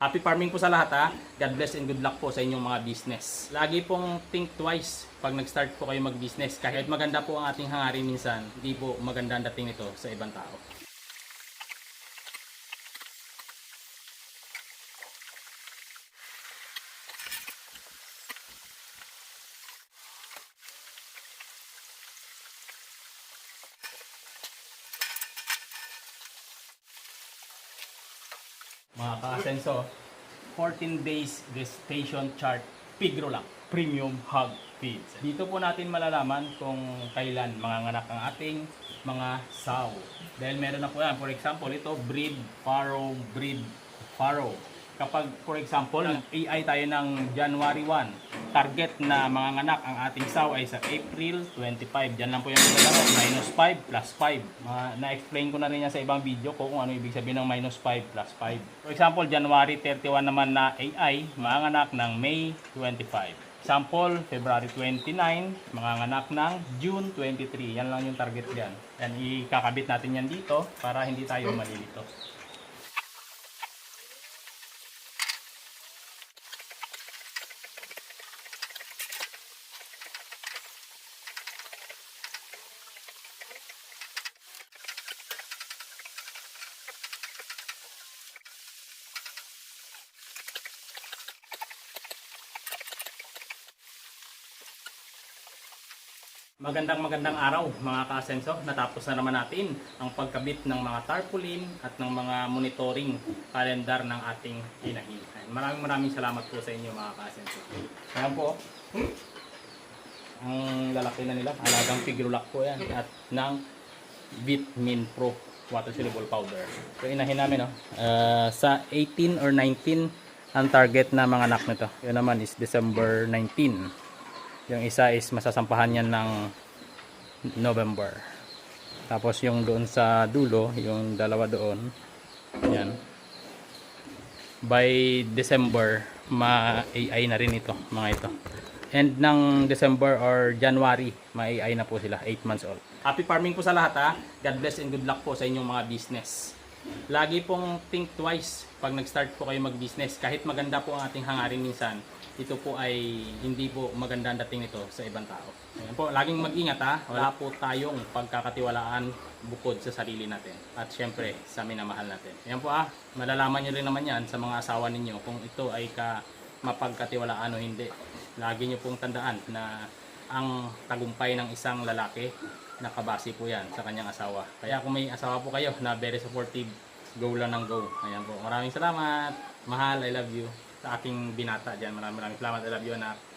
Happy farming po sa lahat ha. God bless and good luck po sa inyong mga business. Lagi pong think twice pag nag-start po kayo mag-business. Kahit maganda po ang ating hangarin minsan, hindi po maganda ang dating nito sa ibang tao. Mga ka-asenso, 14 days gestation chart Pigrolac Premium Hog Feeds. Dito po natin malalaman kung kailan manganganak ang ating mga sow. Dahil meron na po yan. For example, ito breed farrow, breed farrow. Kapag, for example, AI tayo ng January 1, target na manganganak ang ating sow ay sa April 25. Diyan lang po yung naglalaro. Minus 5 plus 5. Mga, na-explain ko na rin yan sa ibang video ko kung ano ibig sabihin ng minus 5 plus 5. For example, January 31 naman na AI, manganganak ng May 25. Example, February 29, manganganak ng June 23. Yan lang yung target dyan. Yan, ikakabit natin yan dito para hindi tayo malilito. Magandang magandang araw mga ka-asenso. Natapos na naman natin ang pagkabit ng mga tarpaulin at ng mga monitoring calendar ng ating inahin. Maraming maraming salamat po sa inyo mga ka-asenso. Ayan po. Ang lalaki na nila. Alagang figurulac po yan. At ng Vitamin Pro water soluble powder. So inahin namin no. Uh, sa 18 or 19 ang target na mga anak nito. Yun naman is December 19. Yung isa is masasampahan yan ng November. Tapos yung doon sa dulo, yung dalawa doon, yan. By December, ma-AI na rin ito, mga ito. And ng December or January, ma-AI na po sila, 8 months old. Happy farming po sa lahat ha. God bless and good luck po sa inyong mga business. Lagi pong think twice pag nag-start po kayo mag-business. Kahit maganda po ang ating hangarin minsan, ito po ay hindi po maganda dating nito sa ibang tao. Ayan po, laging mag-ingat ha. Wala po tayong pagkakatiwalaan bukod sa sarili natin. At syempre, sa minamahal natin. Ayan po ah, malalaman nyo rin naman yan sa mga asawa ninyo kung ito ay ka mapagkatiwalaan o hindi. Lagi nyo pong tandaan na ang tagumpay ng isang lalaki nakabase po yan sa kanyang asawa. Kaya kung may asawa po kayo na very supportive, go lang ng go. Ayan po. Maraming salamat. Mahal, I love you. Sa aking binata dyan. Maraming maraming salamat. I love you anak.